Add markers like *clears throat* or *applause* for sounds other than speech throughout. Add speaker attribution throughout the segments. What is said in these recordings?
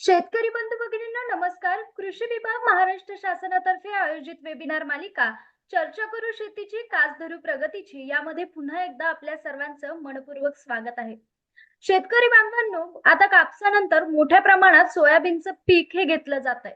Speaker 1: शेतकरी बंधू भगिनींना नमस्कार. कृषी विभाग महाराष्ट्र शासनातर्फे आयोजित वेबिनार मालिका चर्चा करू शेतीची कास धरू प्रगतीची यामध्ये पुन्हा एकदा आपल्या सर्वांचं मनपूर्वक स्वागत आहे. शेतकरी बांधवांनो आता कापसानंतर मोठ्या प्रमाणात सोयाबीनचं पीक हे घेतलं जात आहे.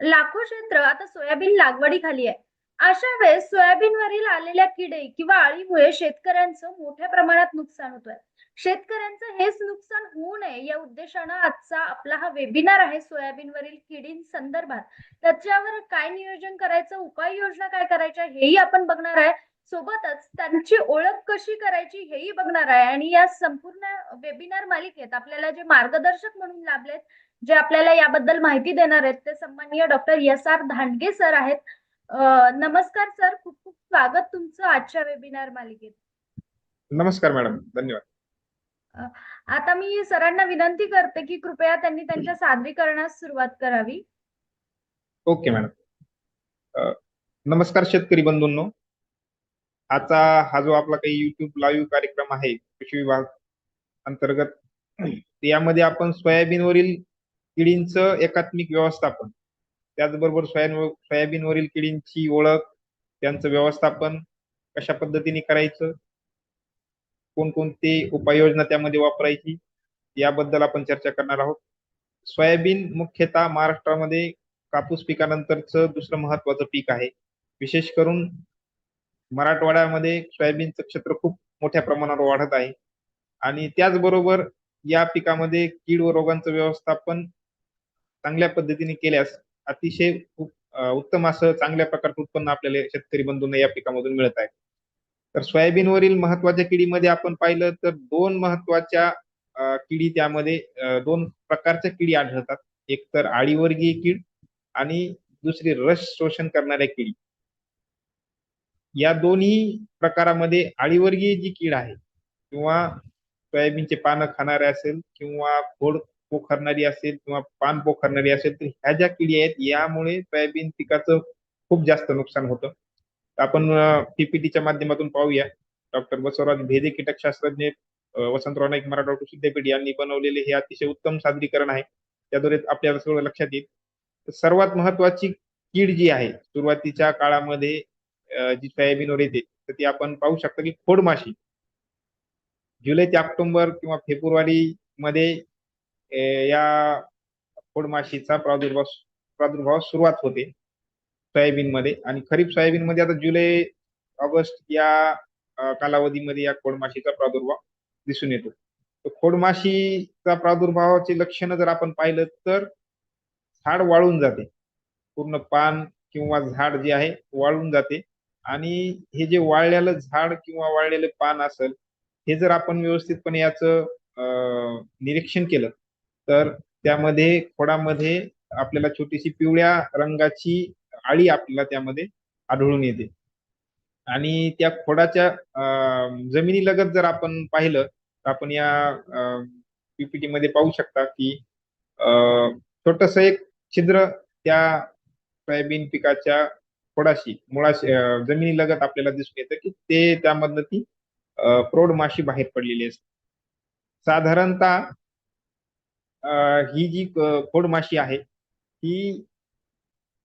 Speaker 1: लाखो क्षेत्र आता सोयाबीन लागवडीखाली आहे. अशा वेळेस सोयाबीनवरील आलेल्या किडे किंवा अळीमुळे शेतकऱ्यांचं मोठ्या प्रमाणात नुकसान होतोय. शेतकऱ्यांचं हेच नुकसान होऊ नये या उद्देशानं आजचा आपला हा वेबिनार आहे सोयाबीनवरील किडीं संदर्भात. त्याच्यावर काय नियोजन करायचं उपाययोजना काय करायच्या हेही आपण बघणार आहे. सोबतच त्यांची ओळख कशी करायची हेही बघणार आहे. आणि या संपूर्ण वेबिनार मालिकेत आपल्याला जे मार्गदर्शक म्हणून लाभलेत जे आपल्याला याबद्दल माहिती देणार आहेत ते सन्माननीय doctor S R Dhandge sir आहेत. नमस्कार सर. खूप खूप स्वागत तुमचं आजच्या वेबिनार मालिकेत.
Speaker 2: नमस्कार मॅडम. धन्यवाद.
Speaker 1: आता मी सरांना विनंती करते की कृपया त्यांनी त्यांच्या सादरीकरणास सुरुवात करावी.
Speaker 2: Okay madam. नमस्कार शेतकरी बंधूंनो. आजचा हा जो आपला काही युट्यूब लाईव्ह कार्यक्रम आहे कृषी विभाग अंतर्गत यामध्ये आपण सोयाबीनवरील किडींचं एकात्मिक व्यवस्थापन त्याचबरोबर सोयाबीन सोयाबीनवरील किडींची ओळख त्यांचं व्यवस्थापन कशा पद्धतीने करायचं कोणकोणते उपाययोजना त्यामध्ये वापरायची याबद्दल आपण चर्चा करणार आहोत. सोयाबीन मुख्यतः महाराष्ट्रामध्ये कापूस पिकानंतरचं दुसरं महत्वाचं पीक आहे. विशेष करून मराठवाड्यामध्ये सोयाबीनचं क्षेत्र खूप मोठ्या प्रमाणावर वाढत आहे. आणि त्याचबरोबर या पिकामध्ये कीड व रोगांचं व्यवस्थापन चांगल्या पद्धतीने केल्यास अतिशय खूप उत्तम असं चांगल्या प्रकारचं उत्पन्न आपल्याला शेतकरी बंधूंना या पिकामधून मिळत आहे. तर सोयाबीनवरील महत्त्वाच्या किडीमध्ये आपण पाहिलं तर दोन महत्त्वाच्या किडी त्यामध्ये दोन प्रकारच्या किडी आढळतात. एक तर आळीवर्गीय कीड आणि दुसरी रस शोषण करणाऱ्या किडी. या दोन्ही प्रकारामध्ये आळीवर्गीय जी कीड आहे किंवा सोयाबीनचे पानं खाणारे असेल किंवा खोड पोखरणारी असेल किंवा पान पोखरणारी असेल तर ह्या ज्या किडी आहेत यामुळे सोयाबीन पिकाचं खूप जास्त नुकसान होतं. आपण पीपीटीच्या माध्यमातून पाहूया. डॉक्टर बसवराज भेदे कीटकशास्त्रज्ञ वसंतराव नाईक मराठा विद्यापीठ यांनी बनवलेले हे अतिशय उत्तम सादरीकरण आहे. त्याद्वारे आपल्याला सगळं लक्षात येईल. सर्वात महत्वाची कीड जी आहे सुरुवातीच्या काळामध्ये जी सोयाबीनवर येते तर ती आपण पाहू शकतो की खोडमाशी जुलै ते ऑक्टोबर किंवा फेब्रुवारी मध्ये या खोडमाशीचा प्रादुर्भाव प्रादुर्भाव सुरुवात होते. सोयाबीनमध्ये आणि खरीप सोयाबीनमध्ये आता जुलै ऑगस्ट या कालावधीमध्ये या खोडमाशीचा प्रादुर्भाव दिसून येतो. तर खोडमाशीचा प्रादुर्भावाचे लक्षणं जर आपण पाहिलं तर झाड वाळून जाते. पूर्ण पान किंवा झाड जे आहे वाळून जाते आणि हे जे वाळलेलं झाड किंवा वाळलेलं पान असेल हे जर आपण व्यवस्थितपणे याचं अ, निरीक्षण केलं तर त्यामध्ये खोडामध्ये आपल्याला छोटीशी पिवळ्या रंगाची आळी आपल्याला त्यामध्ये आढळून येते. आणि त्या खोडाच्या अ, जमिनीलगत जर आपण पाहिलं तर आपण या पीपीटी मध्ये पाहू शकता की छोटस एक छिद्र त्या सोयाबीन पिकाच्या खोडाशी मुळाशी जमिनीलगत आपल्याला दिसून येतं की ते त्यामधनं ती प्रौढ माशी बाहेर पडलेली असते. साधारणतः ही जी खोड माशी आहे ही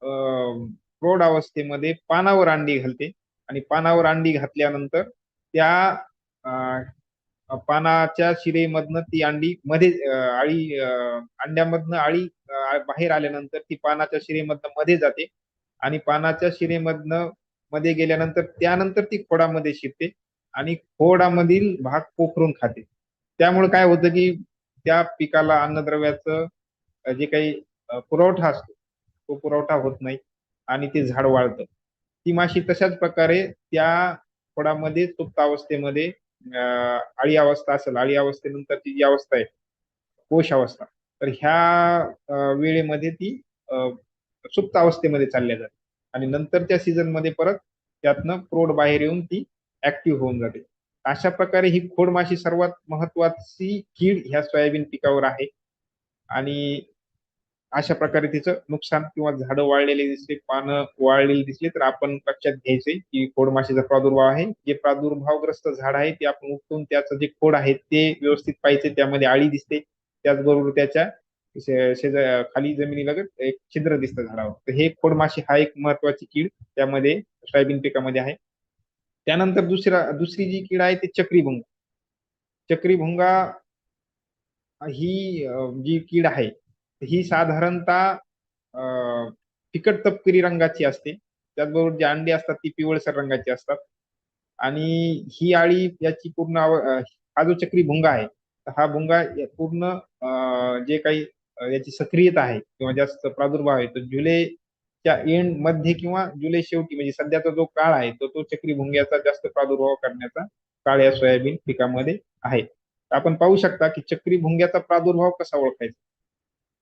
Speaker 2: प्रौढ अवस्थेमध्ये पानावर अंडी घालते. आणि पानावर अंडी घातल्यानंतर त्या अ, पानाच्या शिरेमधनं ती अंडी मध्ये अ, आळी अंड्यामधनं आळी बाहेर आल्यानंतर ती पानाच्या शिरेमधनं मध्ये जाते. आणि पानाच्या शिरेमधनं मध्ये गेल्यानंतर त्यानंतर ती खोडामध्ये शिरते. आणि खोडामधील भाग पोखरून खाते. त्यामुळे काय होतं की त्या पिकाला अन्नद्रव्याचं जे काही पुरवठा असतो तो पुरवठा होत नाही आणि ते झाड वाळतं. ती माशी तशाच प्रकारे त्या खोडामध्ये सुप्त अवस्थेमध्ये अं, आळी अवस्था असेल आळी अवस्थेनंतरची जी अवस्था आहे कोश अवस्था तर ह्या वेळेमध्ये ती अं, सुप्त अवस्थेमध्ये चालल्या जाते. आणि नंतरच्या सीझनमध्ये परत त्यातनं प्रौढ बाहेर येऊन ती ऍक्टिव्ह होऊन जाते. अशा प्रकारे ही खोडमाशी सर्वात महत्वाची कीड ह्या सोयाबीन पिकावर आहे. आणि अशा प्रकारे तिचं नुकसान किंवा झाडं वाळलेले दिसले पानं वाळलेली दिसली तर आपण लक्षात घ्यायचे की खोडमाशीचा प्रादुर्भाव आहे. जे प्रादुर्भावग्रस्त झाड आहे ते आपण उठून त्याचं जे खोड आहे ते व्यवस्थित पाहिजे त्यामध्ये आळी दिसते. त्याचबरोबर त्याच्या शेजा खाली जमिनीलगत एक छिद्र दिसतं झाडावर तर हे खोडमाशी हा एक महत्वाची कीड त्यामध्ये सोयाबीन पिकामध्ये आहे. त्यानंतर दुसरा दुसरी जी कीड आहे ती चक्रीभुंगा. चक्रीभुंगा ही जी कीड आहे ही साधारणतः फिकट तपकिरी रंगाची असते. त्याचबरोबर जी अंडी असतात ती पिवळसर रंगाची असतात. आणि ही आळी याची पूर्ण हा जो चक्री भुंगा आहे. हा भुंगा पूर्ण जे काही याची सक्रियता आहे किंवा जास्त प्रादुर्भाव आहे तो जुलैच्या एंडमध्ये किंवा जुलै शेवटी म्हणजे सध्याचा जो काळ आहे तो तो चक्री भुंग्याचा जास्त प्रादुर्भाव करण्याचा काळ या सोयाबीन पिकामध्ये आहे. आपण पाहू शकता की चक्री भुंग्याचा प्रादुर्भाव कसा ओळखायचा?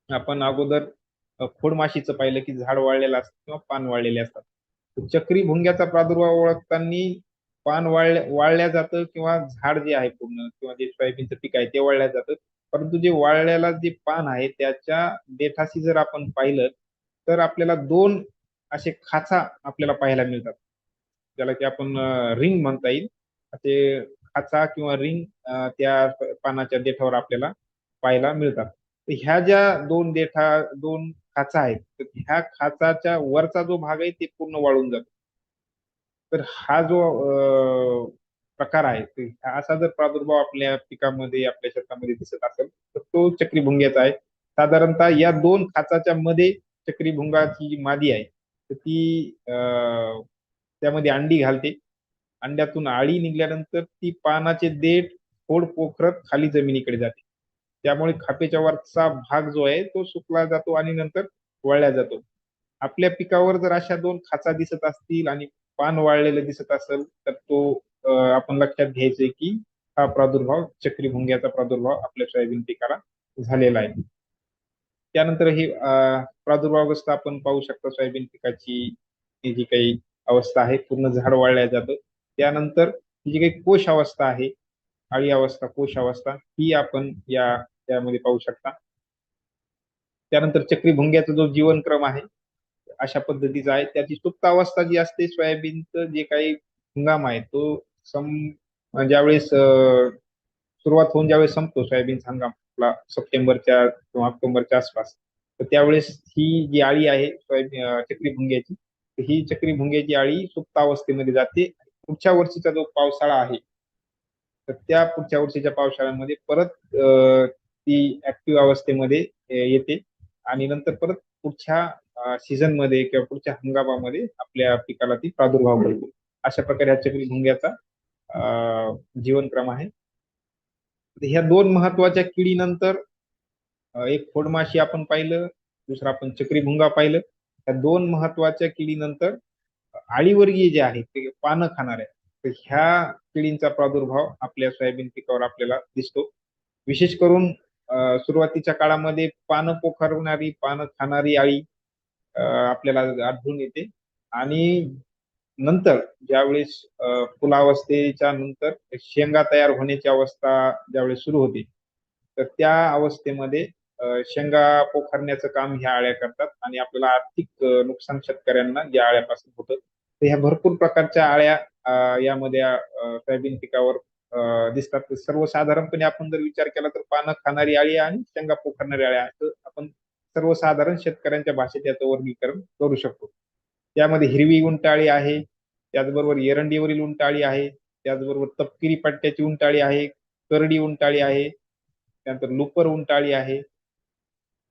Speaker 2: आपण अगोदर खोड खोडमाशीचं पाहिलं की झाड वाळलेलं असतं किंवा पान वाळलेले असतात. चक्री भुंग्याचा प्रादुर्भाव ओळखताना पान वाळल्या वाळल्या जातं किंवा झाड जे आहे पूर्ण किंवा जे सोयाबीनचं पीक आहे ते वाळल्या जातं. परंतु जे वाळलेला जे पान आहे त्याच्या देठाशी जर आपण पाहिलं तर आपल्याला दोन असे खाचा आपल्याला पाहायला मिळतात. ज्याला की आपण रिंग म्हणता येईल. असे खाचा किंवा रिंग त्या पानाच्या देठावर आपल्याला पाहायला मिळतात. ह्या ज्या दोन देठा दोन खाचा आहेत तर ह्या खाचाच्या वरचा जो भाग आहे ते पूर्ण वाळून जातो. तर हा जो प्रकार आहे असा जर प्रादुर्भाव आपल्या पिकामध्ये आपल्या शेतामध्ये दिसत असेल तर तो चक्रीभुंग्याचा आहे. साधारणतः या दोन खाचाच्या मध्ये चक्रीभुंगाची जी मादी आहे तर ती त्यामध्ये अंडी घालते. अंड्यातून आळी निघाल्यानंतर ती पानाचे देठ खोड पोखरत खाली जमिनीकडे जाते. त्यामुळे खापेच्या वरचा भाग जो आहे तो सुकला जातो आणि नंतर वळल्या जातो. आपल्या पिकावर जर अशा दोन खाचा दिसत असतील आणि पान वाळलेलं दिसत असेल तर तो आपण लक्षात घ्यायचंय की हा प्रादुर्भाव चक्रीभुंग्याचा प्रादुर्भाव आपल्या सोयाबीन पिकाला झालेला आहे. त्यानंतर हे प्रादुर्भाव अवस्था आपण पाहू शकता. सोयाबीन पिकाची जी काही अवस्था आहे पूर्ण झाड वाळल्या जातं. त्यानंतर जी काही कोश अवस्था आहे काळी अवस्था कोश अवस्था ही आपण या त्यामध्ये पाहू शकता. त्यानंतर चक्रीभुंग्याचा जो जीवनक्रम आहे अशा पद्धतीचा आहे. त्याची सुप्त अवस्था जी असते सोयाबीनचं जे काही हंगाम आहे तो सम ज्यावेळेस सुरुवात होऊन ज्यावेळेस संपतो सोयाबीनचा हंगाम आपला सप्टेंबरच्या किंवा ऑक्टोबरच्या आसपास तर त्यावेळेस ही जी आळी आहे सोयाबीन चक्रीभुंग्याची ही चक्रीभुंग्याची आळी सुप्त अवस्थेमध्ये जाते. पुढच्या वर्षीचा जो पावसाळा आहे तर त्या पुढच्या वर्षीच्या पावसाळ्यामध्ये परत ती ऍक्टिव्ह अवस्थेमध्ये येते. आणि नंतर परत पुढच्या सीझनमध्ये किंवा पुढच्या हंगामामध्ये आपल्या पिकाला ती प्रादुर्भाव करते अशा प्रकारे हा चक्रीभुंग्याचा भुंग्याचा जीवनक्रम आहे. ह्या दोन महत्त्वाच्या किडीनंतर एक फोडमाशी आपण पाहिलं दुसरं आपण चक्रीभुंगा पाहिलं. ह्या दोन महत्त्वाच्या किडीनंतर आळीवर्गीय जे आहेत ते पानं खाणारे. ह्या किडींचा प्रादुर्भाव आपल्या सोयाबीन पिकावर आपल्याला दिसतो. विशेष करून सुरुवातीच्या काळामध्ये पानं पोखरणारी पानं खाणारी आळी आपल्याला आढळून येते. आणि नंतर ज्यावेळेस फुलावस्थेच्या नंतर शेंगा तयार होण्याची अवस्था ज्यावेळेस सुरू होते तर त्या अवस्थेमध्ये शेंगा पोखरण्याचं काम ह्या आळ्या करतात आणि आपल्याला आर्थिक नुकसान शेतकऱ्यांना या आळ्यापासून होतं. तर ह्या भरपूर प्रकारच्या आळ्या यामध्ये सोयाबीन पिकावर दिसतात. सर्वसाधारणपणे आपण जर विचार केला तर पानं खाणारी आळी आणि शेंगा पोखरणारी आळ्या असं आपण सर्वसाधारण शेतकऱ्यांच्या भाषेत याचं वर्गीकरण करू शकतो. त्यामध्ये हिरवी उंटाळी आहे त्याचबरोबर एरंडीवरील उंटाळी आहे त्याचबरोबर तपकिरी पट्ट्याची उंटाळी आहे करडी उंटाळी आहे त्यानंतर लुपर उंटाळी आहे.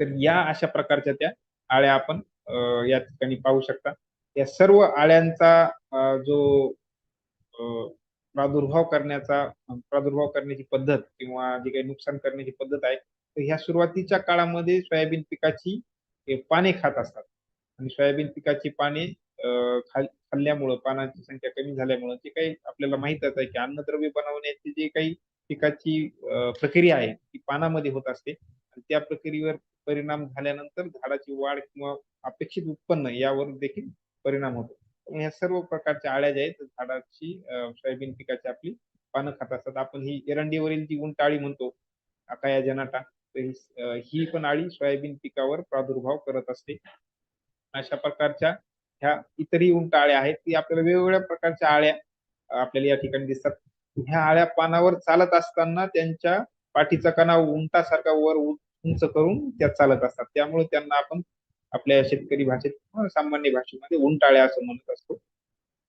Speaker 2: तर या अशा प्रकारच्या त्या आळ्या आपण या ठिकाणी पाहू शकता. या सर्व आळ्यांचा जो प्रादुर्भाव करण्याचा प्रादुर्भाव करण्याची पद्धत किंवा जे काही नुकसान करण्याची पद्धत आहे तर ह्या सुरुवातीच्या काळामध्ये सोयाबीन पिकाची पाने खात असतात. आणि सोयाबीन पिकाची पाने खाल्ल्यामुळं पानांची संख्या कमी झाल्यामुळं जे काही आपल्याला माहितच आहे की अन्नद्रव्य बनवण्याची जी काही पिकाची प्रक्रिया आहे ती पानामध्ये होत असते. आणि त्या प्रक्रियेवर परिणाम झाल्यानंतर झाडाची वाढ किंवा अपेक्षित उत्पन्न यावर देखील परिणाम होतो. ह्या सर्व प्रकारच्या आळ्या ज्या आहेत झाडाची सोयाबीन पिकाची आपली पानं खात असतात. आपण ही एरंडीवरील जी उंटाळी म्हणतो अकाया जनाटा ही पण आळी सोयाबीन पिकावर प्रादुर्भाव करत असते. अशा प्रकारच्या ह्या इतरही उंटाळ्या आहेत ती आपल्याला वेगवेगळ्या प्रकारच्या आळ्या आपल्याला या ठिकाणी दिसतात. ह्या आळ्या पानावर चालत असताना त्यांच्या पाठीचा कणा उंटासारखा वर उंच करून त्या चालत असतात. त्यामुळे त्यांना आपण आपल्या शेतकरी भाषेत सामान्य भाषेमध्ये उंटाळ्या असं म्हणत असतो.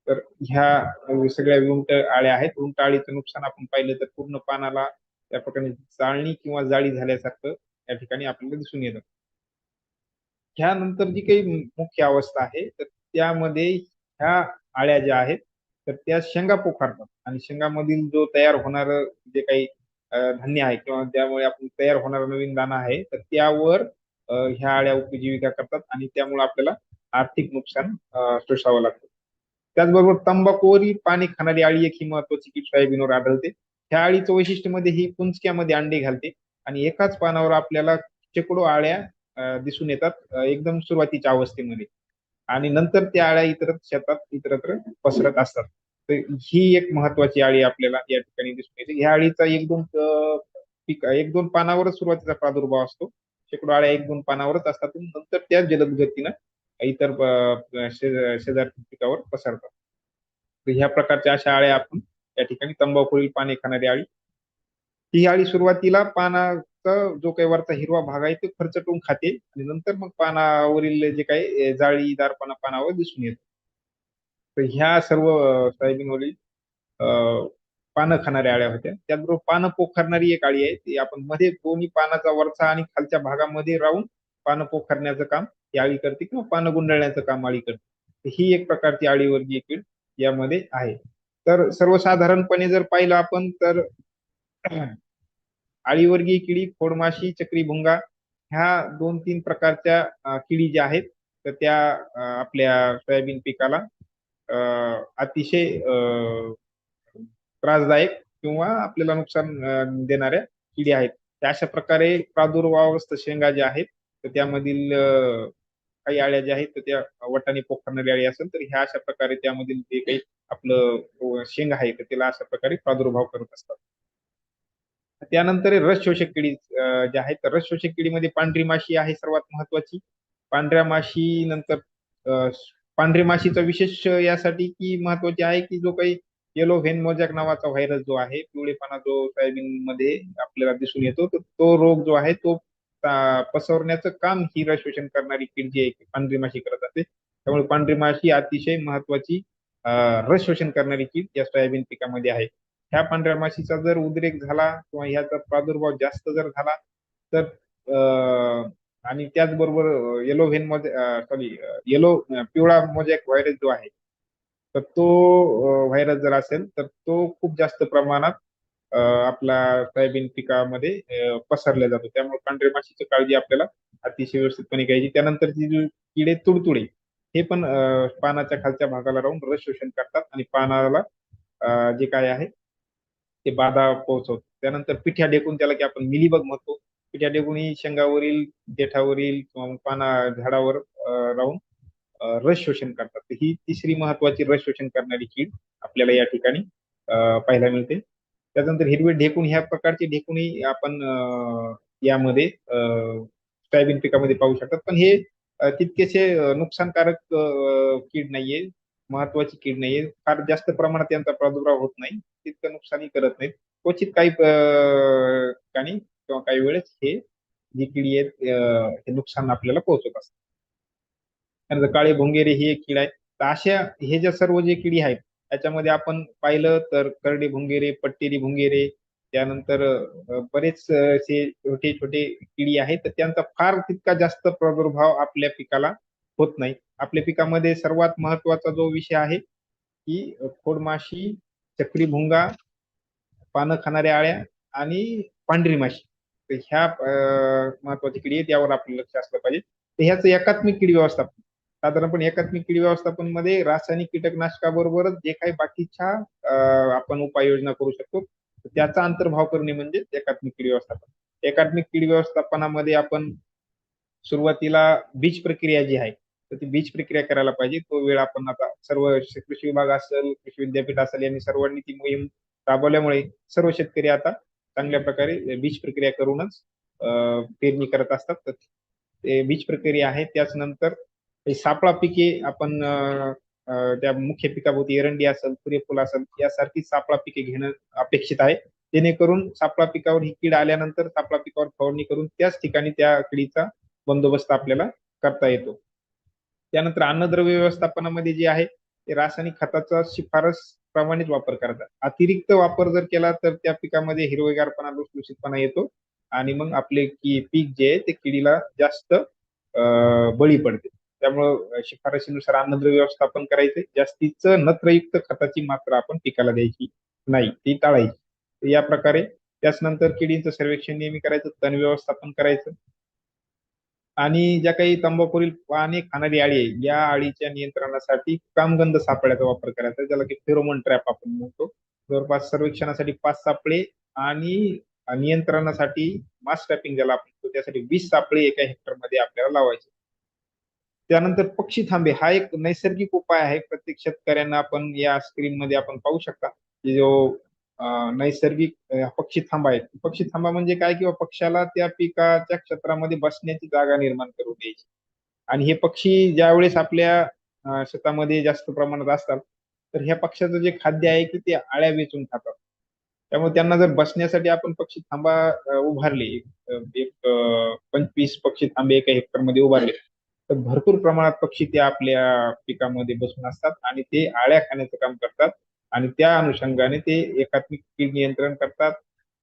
Speaker 2: तर ह्या सगळ्या उंट आळ्या आहेत. उंटाळीचं नुकसान आपण पाहिलं तर पूर्ण पानाला त्या प्रकारे चाळणी किंवा जाळी झाल्यासारखं या ठिकाणी आपल्याला दिसून येतं. ह्यानंतर जी काही मुख्य अवस्था आहे तर त्यामध्ये ह्या आळ्या ज्या आहेत तर त्या शेंगा पोखारतात. आणि शेंगामधील जो तयार होणार जे काही धान्य आहे किंवा त्यामुळे आपण तयार होणार नवीन दाणा आहे तर त्यावर ह्या आळ्या उपजीविका करतात आणि त्यामुळे आपल्याला आर्थिक नुकसान सोसावं लागतं. त्याचबरोबर तंबाखूवरील पाणी खाणारी आळी एक ही महत्वाची कीड सोयाबीनवर आढळते. ह्या आळीचं वैशिष्ट्यमध्ये ही कुंचक्यामध्ये अंडे घालते आणि एकाच पानावर आपल्याला शेकडो आळ्या दिसून येतात एकदम सुरुवातीच्या अवस्थेमध्ये. आणि नंतर त्या आळ्या इतर शेतात इतरत्र पसरत असतात. तर ही एक महत्वाची आळी आपल्याला या ठिकाणी दिसून येते. ह्या आळीचा एक दोन पीक एक दोन पानावरच सुरुवातीचा प्रादुर्भाव असतो. शेकडो आळ्या एक दोन पानावरच असतात. नंतर त्या जलद गतीनं इतर अं, शेजारच्या पिकावर पसरतात. तर ह्या प्रकारच्या अशा आळ्या आपण या ठिकाणी तंबाखूतील पाने खाणारी आळी. ही आळी सुरुवातीला पानाचा जो काही वरचा हिरवा भाग आहे तो खरचटून खाते आणि नंतर मग पानावरील जे काही जाळीदारपणा पानावर दिसून येतो. तर ह्या सर्व सोयाबीनवरील पानं खाणाऱ्या अळ्या होत्या. त्याचबरोबर पानं पोखरणारी एक आळी आहे. ती आपण मध्ये दोन्ही पानाचा वरचा आणि खालच्या भागामध्ये राहून पानं पोखरण्याचं काम ही आळी करते किंवा पानं गुंडाळण्याचं काम आळी करते. ही एक प्रकारची आळीवर्गीय कीड यामध्ये आहे. तर सर्वसाधारणपणे जर पाहिलं आपण तर *clears throat* आळीवर्गीय किडी खोडमाशी चक्रीभुंगा ह्या दोन तीन प्रकारच्या किडी ज्या आहेत तर त्या आपल्या सोयाबीन पिकाला अतिशय त्रासदायक किंवा आपल्याला नुकसान देणाऱ्या किडी आहेत. त्या अशा प्रकारे प्रादुर्भावस्त शेंगा ज्या आहेत तर त्यामधील काही आळ्या ज्या आहेत तर त्या वटाने पोखरणारी आळी असेल तर ह्या अशा प्रकारे त्यामधील जे काही आपलं शेंगा शेंग आहे तर त्याला अशा प्रकारे प्रादुर्भाव करत असतात. त्यानंतर रस शोषक किडी ज्या आहेत तर रस शोषक किडीमध्ये पांढरी माशी आहे सर्वात महत्वाची पांढऱ्या माशी नंतर पांढरी माशीचा विशेष यासाठी की महत्वाची आहे की जो काही येलो व्हेन मोजॅक नावाचा व्हायरस जो आहे पिवळेपणा जो सोयाबीन मध्ये आपल्याला दिसून येतो तर तो रोग जो आहे तो पसरण्याचं काम ही रस शोषण करणारी कीड जी आहे पांढरी माशी करत असते. त्यामुळे पांढरी माशी अतिशय महत्वाची रस शोषण करणारी कीड या सोयाबीन पिकामध्ये आहे. ह्या पांढऱ्या माशीचा जर उद्रेक झाला किंवा ह्याचा प्रादुर्भाव जास्त जर झाला तर आणि त्याचबरोबर येलो व्हेन मध्ये सॉरी येलो पिवळा मोजॅक व्हायरस जो आहे तर तो व्हायरस जर असेल तर तो खूप जास्त प्रमाणात आपला सोयाबीन पिकामध्ये पसरला जातो. त्यामुळे पांढऱ्या माशीची काळजी आपल्याला अतिशय व्यवस्थितपणे घ्यायची. त्यानंतरची जी किडे तुडतुडे हे पण पानाच्या खालच्या भागाला राहून रस शोषण करतात आणि पानाला जे काय आहे ते बाधा पोहोचवतो त्यानंतर पिठ्या डेकून त्याला की आपण मिलीबग म्हणतो पिठ्या डेकून ही शेंगावरील देठावरील किंवा पाना झाडावर राहून रस शोषण करतात. ही तिसरी महत्वाची रस शोषण करणारी कीड आपल्याला या ठिकाणी पाहायला मिळते. त्यानंतर हिरवे ढेकूण ह्या प्रकारचे ढेकूनही आपण यामध्ये सोयाबीन पिकामध्ये पाहू शकतात. पण हे तितकेसे नुकसानकारक कीड नाहीये महत्वाची कीड नाहीये. फार जास्त प्रमाणात यांचा प्रादुर्भाव होत नाही तितकं नुकसानही करत नाहीत. क्वचित काही ठिकाणी किंवा काही वेळेस हे जी कीड आहेत हे नुकसान आपल्याला पोहोचत असतात त्यानंतर काळे भोंगेरे ही एक कीड आहे तर अशा हे ज्या सर्व जे किडी आहेत त्याच्यामध्ये आपण पाहिलं तर करडे भुंगेरे पट्टेरी भुंगेरे त्यानंतर बरेच असे छोटे छोटे किडी आहेत. तर त्यांचा फार तितका जास्त प्रादुर्भाव आपल्या पिकाला होत नाही. आपल्या पिकामध्ये सर्वात महत्त्वाचा जो विषय आहे की खोडमाशी चक्री भुंगा पानं खाणाऱ्या आळ्या आणि पांढरी माशी. तर ह्या महत्वाची किडी आहेत यावर आपलं लक्ष असलं पाहिजे. तर ह्याचं एकात्मिक किडी व्यवस्थापन. साधारणपणे एकात्मिक किडी व्यवस्थापनमध्ये रासायनिक कीटकनाशकाबरोबरच जे काही बाकीच्या आपण उपाययोजना करू शकतो त्याचा अंतर्भाव करणे म्हणजे एकात्मिक कीड व्यवस्थापन. एकात्मिक कीड व्यवस्थापनामध्ये आपण सुरुवातीला बीज प्रक्रिया जी आहे तर ती बीज प्रक्रिया करायला पाहिजे. तो वेळ आपण आता सर्व कृषी विभाग असेल कृषी विद्यापीठ असेल यांनी सर्वांनी ती मोहीम राबवल्यामुळे सर्व शेतकरी आता चांगल्या प्रकारे बीज प्रक्रिया करूनच पेरणी करत असतात. तर ते बीज प्रक्रिया आहे त्याच नंतर हे सापळा पिके आपण त्या मुख्य पिकाभोवती एरंडी असेल सूर्यफूल असेल यासारखी सापळा पिके घेणं अपेक्षित आहे. जेणेकरून सापळा पिकावर ही कीड आल्यानंतर सापळा पिकावर फवारणी करून त्याच ठिकाणी त्या किडीचा बंदोबस्त आपल्याला करता येतो. त्यानंतर अन्नद्रव्य व्यवस्थापनामध्ये जे आहे ते रासायनिक खताचा शिफारस प्रमाणित वापर करतात. अतिरिक्त वापर जर केला तर त्या पिकामध्ये हिरवेगारपणा लुसलुशीतपणा येतो आणि मग आपले की पीक जे आहे ते किडीला जास्त बळी पडते. त्यामुळं शिफारशीनुसार अन्नद्रव्य व्यवस्थापन करायचे जास्तीच नत्रयुक्त खताची मात्रा आपण पिकाला द्यायची नाही ती टाळायची. या प्रकारे त्याचनंतर किडींचं सर्वेक्षण नेहमी करायचं तण व्यवस्थापन करायचं. आणि ज्या काही तंबाखूरील पाने खाणारी आळी आहे या आळीच्या नियंत्रणासाठी कामगंध सापळ्याचा वापर करायचा ज्याला की फेरोमोन ट्रॅप आपण म्हणतो. जवळपास सर्वेक्षणासाठी पाच सापळे आणि नियंत्रणासाठी मास ट्रॅपिंग ज्याला आपण म्हणतो त्यासाठी वीस सापळे एका हेक्टरमध्ये आपल्याला लावायचे. त्यानंतर पक्षी थांबे. हा एक नैसर्गिक उपाय आहे. प्रत्येक शेतकऱ्यांना आपण या स्क्रीन मध्ये आपण पाहू शकता की जो नैसर्गिक पक्षी थांबा आहे. पक्षी थांबा म्हणजे काय? किंवा पक्षाला त्या पिकाच्या क्षेत्रामध्ये बसण्याची जागा निर्माण करून द्यायची. आणि हे पक्षी ज्यावेळेस आपल्या शेतामध्ये जास्त प्रमाणात असतात तर ह्या पक्षाचं जे खाद्य आहे की ते आळ्या वेचून खातात. त्यामुळे त्यांना जर बसण्यासाठी आपण पक्षी थांबा उभारले एक पंचवीस पक्षी थांबे एका हेक्टरमध्ये उभारले तर भरपूर प्रमाणात पक्षी ते आपल्या पिकामध्ये बसून असतात आणि ते आळ्या खाण्याचं काम करतात. आणि त्या अनुषंगाने ते एकात्मिक कीड नियंत्रण करतात.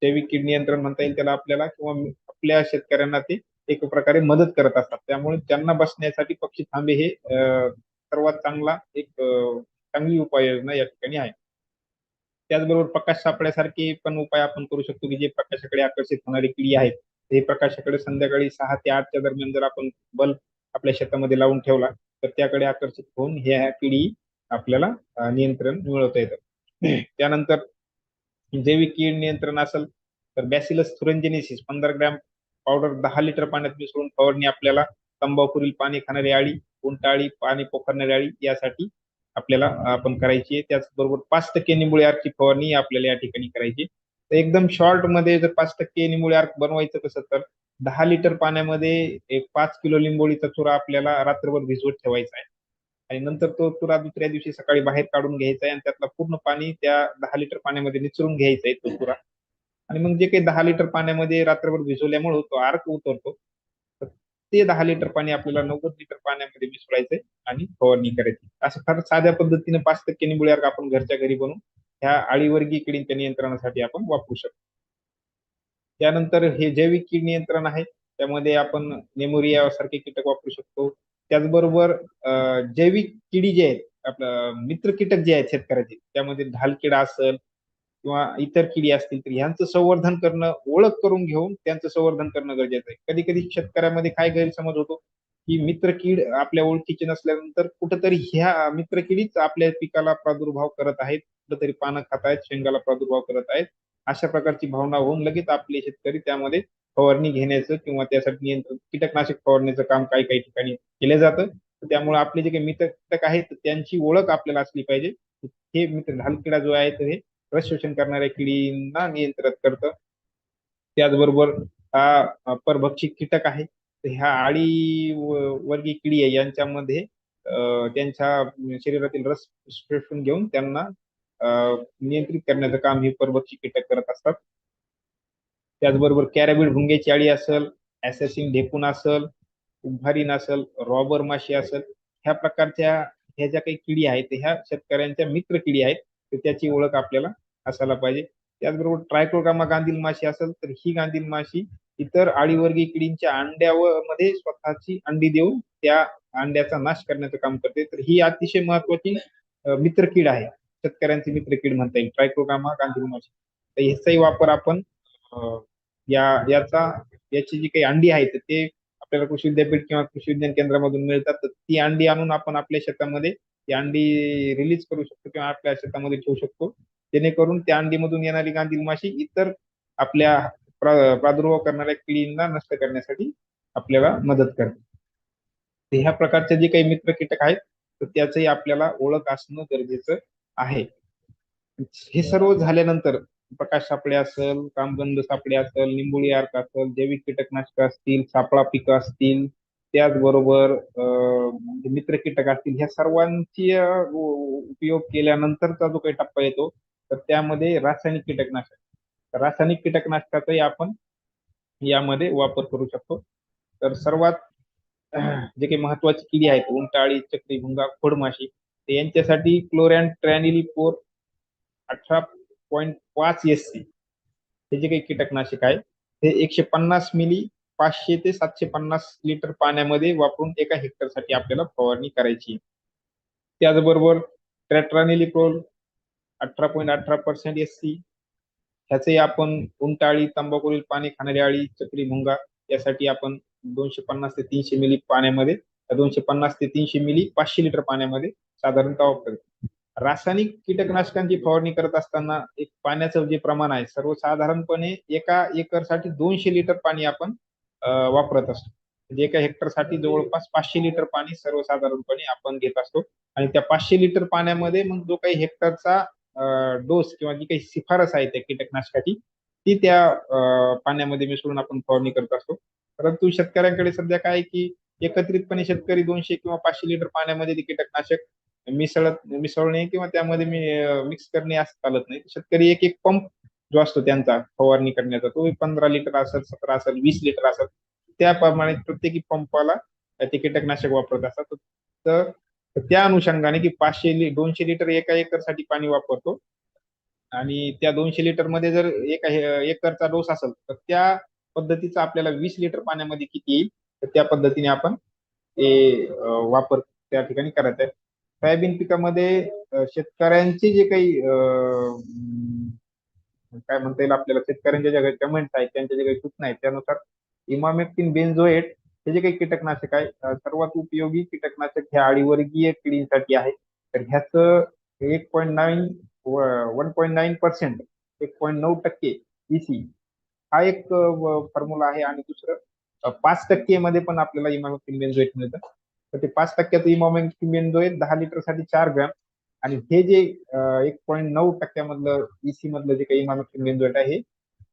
Speaker 2: जैविक कीड नियंत्रण म्हणता येईल त्याला आपल्याला किंवा आपल्या शेतकऱ्यांना ते एक प्रकारे मदत करत असतात. त्यामुळे त्यांना बसण्यासाठी पक्षी थांबे हे सर्वात चांगला एक चांगली उपाययोजना या ठिकाणी आहे. त्याचबरोबर प्रकाश सापड्यासारखे पण उपाय आपण करू शकतो की जे प्रकाशाकडे आकर्षित होणारी किडी आहेत. हे प्रकाशाकडे संध्याकाळी सहा ते आठच्या दरम्यान जर आपण बल्ब आपल्या शेतामध्ये लावून ठेवला तर त्याकडे आकर्षित होऊन ह्या किडी आपल्याला नियंत्रण मिळवता येतं. त्यानंतर जैविक कीड नियंत्रण असेल तर बॅसिलस थुरंजेनेसिस पंधरा ग्रॅम पावडर दहा लिटर पाण्यात मिसळून फवारणी आपल्याला तंबाखूरील पाणी खाणारी आळी उंटाळी पाणी पोखरणारी आळी यासाठी आपल्याला आपण करायची आहे. त्याचबरोबर पाच टक्के निंबुळे आर्कची फवारणी आपल्याला या ठिकाणी करायची तर एकदम शॉर्टमध्ये जर पाच टक्के निंबुळे आर्क बनवायचं कसं तर दहा लिटर पाण्यामध्ये एक पाच किलो लिंबोळीचा चुरा आपल्याला रात्रभर भिजवत ठेवायचा आहे. आणि नंतर तो चुरा दुसऱ्या दिवशी सकाळी बाहेर काढून घ्यायचा आहे आणि त्यातला पूर्ण पाणी त्या दहा लिटर पाण्यामध्ये निचरून घ्यायचा आहे तो चुरा. आणि मग जे काही दहा लिटर पाण्यामध्ये रात्रभर भिजवल्यामुळे तो आर्क उतरतो ते दहा लिटर पाणी आपल्याला नव्वद लिटर पाण्यामध्ये मिसळायचंय आणि फवारणी करायची असं फार साध्या पद्धतीने पाच टक्के निंबुळे अर्क आपण घरच्या घरी बनवून ह्या आळीवर्गीय किडींच्या नियंत्रणासाठी आपण वापरू शकतो. त्यानंतर हे जैविक कीड नियंत्रण आहे. त्यामध्ये आपण नेमोरिया सारखे कीटक वापरू शकतो. त्याचबरोबर जैविक किडी जे आहेत आपलं मित्र कीटक जे आहेत शेतकऱ्याचे त्यामध्ये ढालकिडा असेल किंवा इतर किडी असतील तर ह्यांचं संवर्धन करणं ओळख करून घेऊन त्यांचं संवर्धन करणं गरजेचं आहे. कधी कधी शेतकऱ्यामध्ये काय गैरसमज होतो की मित्र कीड आपल्या ओळखीचे नसल्यानंतर कुठंतरी ह्या मित्र किडीच आपल्या पिकाला प्रादुर्भाव करत आहेत. कुठंतरी पानं खात आहेत शेंगाला प्रादुर्भाव करत आहेत. अशा प्रकारची भावना होऊन लगेच आपले शेतकरी त्यामध्ये फवारणी घेण्याचं किंवा त्यासाठी नियंत्रण कीटकनाशक फवारण्याचं काम काही काही ठिकाणी केलं जातं. त्यामुळे आपले जे काही मित्र कीटक आहेत त्यांची ओळख आपल्याला असली पाहिजे. हे मित्र ढालकिडा जो आहे हे रस शोषण करणाऱ्या किडींना नियंत्रित करतं. त्याचबरोबर हा परभक्षी कीटक आहे ह्या आळी वर्गीय किडी आहे यांच्यामध्ये त्यांच्या शरीरातील रस शोषून घेऊन त्यांना नियंत्रित करण्याचं काम हे परभक्षी कीटक करत असतात. त्याचबरोबर कॅरेबिड भुंग्याची आळी असेल ऍसेसिन ढेकून असेल उभारीन असेल रॉबर माशी असेल ह्या प्रकारच्या ह्या ज्या काही किडी आहेत ह्या शेतकऱ्यांच्या मित्र किडी आहेत तर त्याची ओळख आपल्याला असायला पाहिजे. त्याचबरोबर ट्रायक्रोगामा गांधील माशी असेल तर ही गांधील माशी इतर आळीवर्गीय किडींच्या अंड्यावर मध्ये स्वतःची अंडी देऊन त्या अंड्याचा नाश करण्याचं काम करते. तर ही अतिशय महत्वाची मित्र कीड आहे. शेतकऱ्यांची मित्रकीड म्हणता येईल. ट्रायक्रोग्रामा गांधी तर ह्याचाही वापर आपण या याचा याची जी काही अंडी आहेत ते आपल्याला कृषी विद्यापीठ किंवा कृषी विज्ञान केंद्रामधून मिळतात. तर ती अंडी आणून आपण आपल्या शेतामध्ये ती अंडी रिलीज करू शकतो किंवा आपल्या शेतामध्ये ठेवू शकतो. जेणेकरून त्या अंडीमधून येणारी गांधील माशी इतर आपल्या प्रादुर्भाव करणाऱ्या किडींना नष्ट करण्यासाठी आपल्याला मदत करते. ह्या प्रकारचे जे काही मित्र कीटक आहेत तर त्याचंही आपल्याला ओळख असणं गरजेचं आहे. हे सर्व झाल्यानंतर प्रकाश सापळे असेल कामगंध सापळे असेल निंबोळी अर्क असेल जैविक कीटकनाशक असतील सापळा पिकं असतील त्याचबरोबर अं, म्हणजे मित्र कीटक असतील ह्या सर्वांची उपयोग केल्यानंतरचा जो काही टप्पा येतो तर त्यामध्ये रासायनिक कीटकनाशक. रासायनिक कीटकनाशकाचाही आपण यामध्ये वापर करू शकतो. तर सर्वात जे काही महत्वाची किडी आहेत उंटाळी चक्री भुंगा खोडमाशी यांच्यासाठी क्लोरॅन ट्रॅनिल ट्रॅनिलिपोर अठरा पॉईंट पाच एस सी हे जे काही कीटकनाशक आहे. हे एकशे पन्नास मिली पाचशे ते सातशे पन्नास लिटर पाण्यामध्ये वापरून एका हेक्टरसाठी आपल्याला फवारणी करायची त्याचबरोबर ट्रॅट्रानिलिप्रोल अठरा पॉईंट अठरा पर्सेंट एस सी ह्याचंही आपण उंटाळी तंबाखूरील पाणी खाणारी आळी चक्री भुंगा यासाठी आपण दोनशे पन्नास ते तीनशे मिली पाण्यामध्ये दोनशे पन्नास ते तीनशे मिली पाचशे लिटर पाण्यामध्ये साधारणतः वापरतो. रासायनिक कीटकनाशकांची फवारणी करत असताना एक पाण्याचं जे प्रमाण आहे सर्वसाधारणपणे एका एकरसाठी दोनशे लिटर पाणी आपण वापरत असतो. म्हणजे एका हेक्टरसाठी जवळपास पाचशे लिटर पाणी सर्वसाधारणपणे आपण घेत असतो. आणि त्या पाचशे लिटर पाण्यामध्ये मग जो काही हेक्टरचा डोस किंवा जी काही शिफारस आहे त्या कीटकनाशकाची ती त्या पाण्यामध्ये मिसळून आपण फवारणी करत असतो. परंतु शेतकऱ्यांकडे सध्या काय की एकत्रितपणे शेतकरी दोनशे किंवा पाचशे लिटर पाण्यामध्ये ते कीटकनाशक मिसळत मिसळणे किंवा त्यामध्ये मी मिक्स करणे असं चालत नाही. शेतकरी एक एक पंप जो असतो त्यांचा फवारणी करण्याचा तो पंधरा लिटर असेल सतरा असेल वीस लिटर असेल त्याप्रमाणे प्रत्येकी पंपाला ते कीटकनाशक वापरत असतात. तर त्या अनुषंगाने की पाचशे लि दोनशे लिटर एका एकरसाठी पाणी वापरतो. आणि त्या दोनशे लिटरमध्ये जर एका एकरचा डोस असेल तर त्या पद्धतीचा आपल्याला वीस लिटर पाण्यामध्ये किती येईल तर त्या पद्धतीने आपण ते वापर त्या ठिकाणी करायचा आहे. सोयाबीन पिकामध्ये शेतकऱ्यांचे जे काही काय म्हणता येईल आपल्याला शेतकऱ्यांच्या ज्या काही कमेंट्स आहेत त्यांच्या ज्या काही सूचना आहेत त्यानुसार इमामेक्टिन बेन्झोएट हे जे काही कीटकनाशक आहे सर्वात उपयोगी कीटकनाशक ह्या आळीवर्गीय किडींसाठी आहे. तर ह्याच एक point nine one point nine percent एक पॉईंट नऊ टक्के इसी हा एक फॉर्म्युला आहे. आणि दुसरं पाच टक्के मध्ये पण आपल्याला इमामेक्टिन बेन्झोएट मिळतं. तर ते पाच टक्क्याचं इमामेक्टिन आहे दहा लिटरसाठी चार ग्रॅम. आणि हे जे एक पॉईंट नऊ टक्क्यामधलं इसी मधलं जे काही इमामेक्टिन बेन्झोएट आहे हे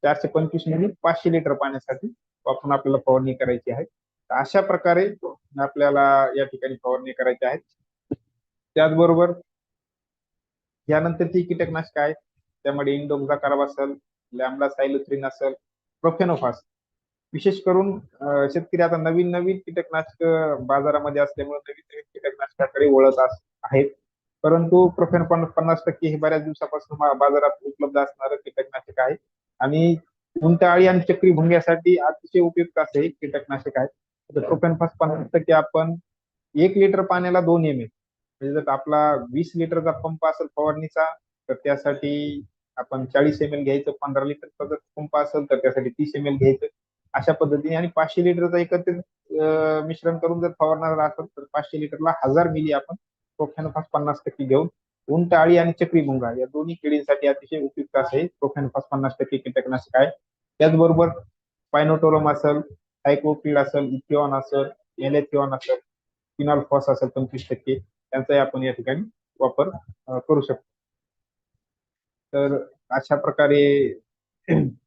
Speaker 2: चारशे पंचवीस मिली पाचशे लिटर पाण्यासाठी वापरून आपल्याला फवारणी करायची आहे. अशा प्रकारे आपल्याला या ठिकाणी फवारणी करायची आहे. त्याचबरोबर यानंतरची कीटकनाशक आहे त्यामध्ये इंडोमझा असेल लॅमडा सायलोथ्रिन असेल प्रोफेनोफास. विशेष करून शेतकरी आता नवीन नवीन कीटकनाशक बाजारामध्ये असल्यामुळे नवीन नवीन कीटकनाशकाकडे वळत अस- आहेत. परंतु प्रोफेन पन्नास टक्के हे बऱ्याच दिवसापासून बाजारात उपलब्ध असणारं कीटकनाशक आहे. आणि उंटाळी आणि चक्री भुंग्यासाठी अतिशय उपयुक्त असं हे कीटकनाशक आहे. तर प्रोफेनफास पन्नास टक्के आपण एक लिटर पाण्याला दोन एम एल म्हणजे जर आपला वीस लिटरचा पंप असेल फवारणीचा तर त्यासाठी आपण चाळीस एम एल घ्यायचं. पंधरा लिटरचा जर पंप असेल तर त्यासाठी तीस एम एल घ्यायचं. अशा पद्धतीने. आणि पाचशे लिटरचा एकत्रित मिश्रण करून जर फवारणार असेल तर पाचशे लिटरला हजार मिली आपण प्रोफॅनोफास पन्नास टक्के घेऊन उंट अळी आणि चक्री भुंगा या दोन्ही किडींसाठी अतिशय उपयुक्त असे प्रोफॅनोफास पन्नास टक्के कीटकनाशक आहे. त्याचबरोबर पायनोटोरम असेल सायक्लोपीड असेल इथिओन असेल एलेथिओन असेल फिनॉल फॉस असेल पंचवीस टक्के. त्यांचाही आपण या ठिकाणी वापर करू शकतो. तर अशा प्रकारे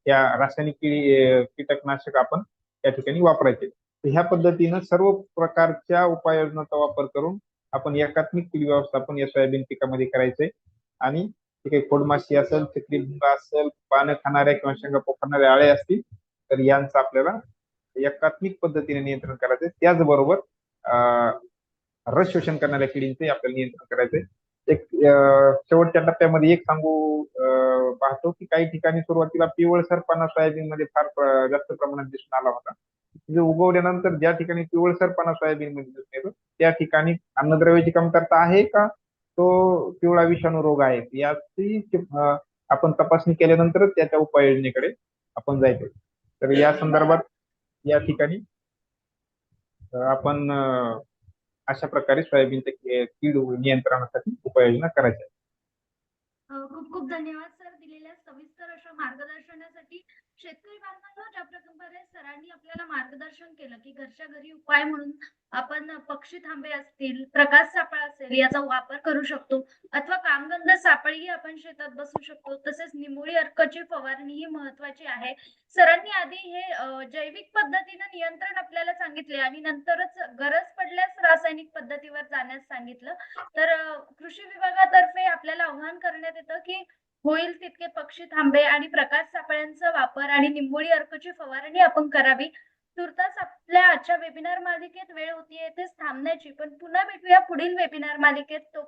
Speaker 2: या रासायनिक किडी कीटकनाशक आपण त्या ठिकाणी वापरायचे. ह्या पद्धतीनं सर्व प्रकारच्या उपाययोजनाचा वापर करून आपण एकात्मिक कीड व्यवस्थापन या सोयाबीन पिकामध्ये करायचंय आणि जे काही खोडमाशी असेल चक्री भुंगा असेल पानं खाणाऱ्या किंवा शेंगा पोखरणाऱ्या आळे असतील तर यांचं आपल्याला एकात्मिक पद्धतीने नियंत्रण करायचंय त्याचबरोबर अं, रस शोषण करणाऱ्या किडींचे आपल्याला नियंत्रण करायचंय. एक शेवटच्या टप्प्यामध्ये एक सांगू पाहतो की काही ठिकाणी सुरुवातीला पिवळसरपणा सोयाबीन मध्ये फार जास्त प्रमाणात दिसून आला होता. म्हणजे उगवल्यानंतर ज्या ठिकाणी पिवळसरपणा सोयाबीन मध्ये दिसून येतो त्या ठिकाणी अन्नद्रव्याची कमतरता आहे का? तो पिवळा विषाणू रोग आहे. याची आपण तपासणी केल्यानंतरच त्याच्या उपाययोजनेकडे आपण जायचं. तर या संदर्भात या ठिकाणी आपण अशा प्रकारे सोयाबीनच्या कीड नियंत्रणासाठी उपाययोजना करायच्या
Speaker 1: अ, खूप खूप धन्यवाद सर दिलेल्या सविस्तर अशा मार्गदर्शनासाठी. शेतकरी बांधवांना ज्या प्रकारे सरांनी आपल्याला मार्गदर्शन केलं की घरच्या घरी उपाय म्हणून आपण पक्षी थांबे असतील प्रकाश सापळा असेल याचा वापर करू शकतो. अथवा कामगंध सापळीही आपण शेतात बसू शकतो. तसेच निमोळी अर्कची फवारणी ही महत्वाची आहे. सरांनी आधी हे जैविक पद्धतीनं नियंत्रण आपल्याला सांगितले आणि नंतरच गरज पडल्यास रासायनिक पद्धतीवर जाण्यास सांगितलं. तर कृषी विभागातर्फे आपल्याला आव्हान करण्यात येतं की होईल तितके पक्षी थांबे आणि प्रकाश सापळ्यांचा वापर आणि निंबोळी अर्कची फवारणी आपण करावी. तुर्तास आपल्या आजच्या वेबिनार मालिकेत वेळ होती येथेच थांबण्याची. पण पुन्हा भेटूया पुढील वेबिनार मालिकेत. तो